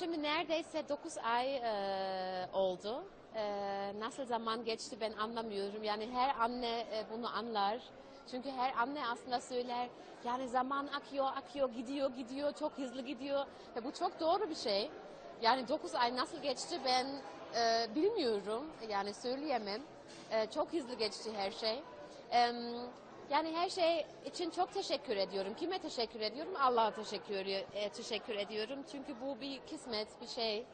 şimdi neredeyse 9 ay e, oldu. E, nasıl zaman geçti ben anlamıyorum. Yani her anne e, bunu anlar. Çünkü her anne aslında söyler yani zaman akıyor, akıyor, gidiyor, gidiyor, çok hızlı gidiyor. Ve bu çok doğru bir şey. Yani 9 ay nasıl geçti ben e, bilmiyorum. Yani söyleyemem. E, çok hızlı geçti her şey. Em, yani her şey için çok teşekkür ediyorum. Kime teşekkür ediyorum? Allah'a teşekkür, e, teşekkür ediyorum. Çünkü bu bir kısmet, bir şey.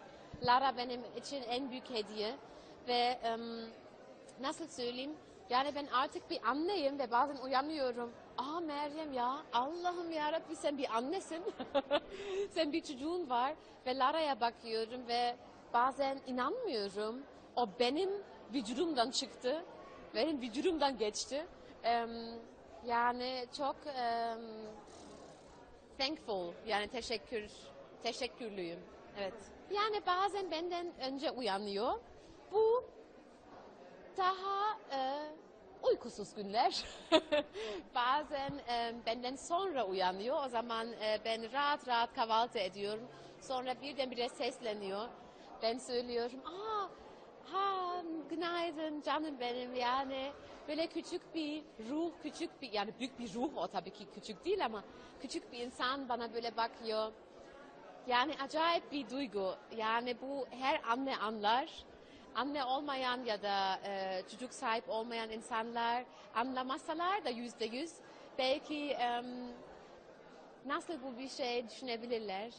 Lara benim için en büyük hediye. Ve em, nasıl söyleyeyim? Yani ben artık bir anneyim ve bazen uyanıyorum. Aa Meryem ya Allah'ım ya Rabbi sen bir annesin. sen bir çocuğun var ve Lara'ya bakıyorum ve bazen inanmıyorum. O benim vücudumdan çıktı. Benim vücudumdan geçti. Em, yani çok em, thankful yani teşekkür teşekkürlüyüm. Evet. Yani bazen benden önce uyanıyor. Bu daha e, uykusuz günler. Bazen e, benden sonra uyanıyor. O zaman e, ben rahat rahat kahvaltı ediyorum. Sonra birdenbire sesleniyor. Ben söylüyorum, aa, ha, günaydın canım benim yani böyle küçük bir ruh, küçük bir yani büyük bir ruh o tabii ki küçük değil ama küçük bir insan bana böyle bakıyor. Yani acayip bir duygu. Yani bu her anne anlar. Anne olmayan ya da e, çocuk sahip olmayan insanlar anlamasalar da yüzde yüz belki em, nasıl bu bir şey düşünebilirler.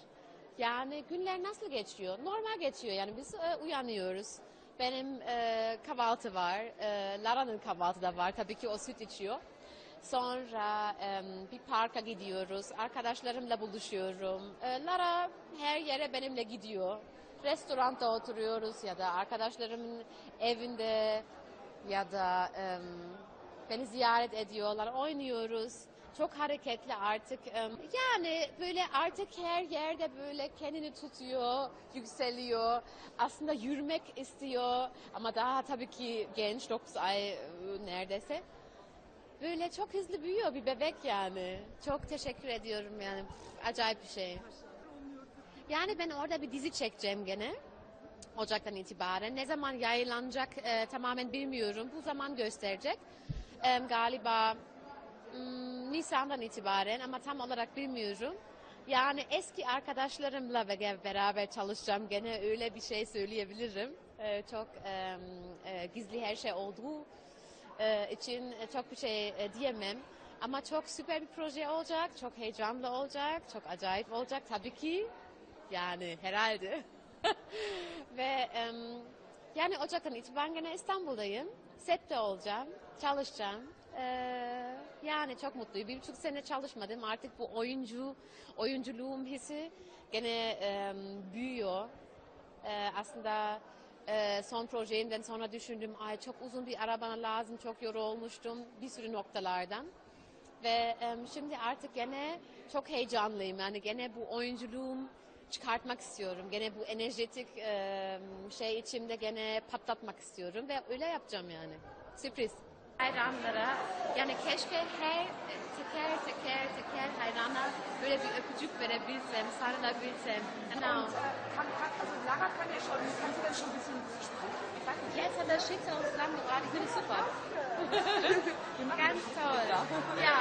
Yani günler nasıl geçiyor? Normal geçiyor yani biz e, uyanıyoruz. Benim e, kahvaltı var, e, Lara'nın kahvaltı da var. Tabii ki o süt içiyor. Sonra em, bir parka gidiyoruz. Arkadaşlarımla buluşuyorum. E, Lara her yere benimle gidiyor. Restoranda oturuyoruz ya da arkadaşlarımın evinde ya da em, beni ziyaret ediyorlar, oynuyoruz. Çok hareketli artık. Yani böyle artık her yerde böyle kendini tutuyor, yükseliyor. Aslında yürümek istiyor ama daha tabii ki genç, 9 ay e, neredeyse. Böyle çok hızlı büyüyor bir bebek yani. Çok teşekkür ediyorum yani. Acayip bir şey. Yani ben orada bir dizi çekeceğim gene. Ocaktan itibaren. Ne zaman yayınlanacak e, tamamen bilmiyorum. Bu zaman gösterecek. E, galiba hmm, Nisan'dan itibaren ama tam olarak bilmiyorum. Yani eski arkadaşlarımla beraber çalışacağım gene öyle bir şey söyleyebilirim. E, çok e, gizli her şey olduğu e, için çok bir şey e, diyemem. Ama çok süper bir proje olacak, çok heyecanlı olacak, çok acayip olacak tabii ki. Yani herhalde. Ve yani Ocak'tan itibaren gene İstanbul'dayım. Sette olacağım, çalışacağım. Ee, yani çok mutluyum. Bir buçuk sene çalışmadım. Artık bu oyuncu, oyunculuğum hissi gene em, büyüyor. Ee, aslında e, son projemden sonra düşündüm. Ay çok uzun bir ara bana lazım. Çok yorulmuştum bir sürü noktalardan. Ve em, şimdi artık gene çok heyecanlıyım. Yani gene bu oyunculuğum çıkartmak istiyorum. Gene bu enerjetik em, şey içimde gene patlatmak istiyorum. Ve öyle yapacağım yani. Sürpriz. Hayranlara yani keşke her teker teker teker hayrana böyle bir öpücük verebilsem, sarılabilsem. Genau. Und, äh, kann, kann, also Lara kann ja schon, kannst du denn schon ein bisschen sprechen? Ich weiß nicht. Jetzt hat er Schicksal zusammengebracht. Ich finde es super. Ganz toll. Ja,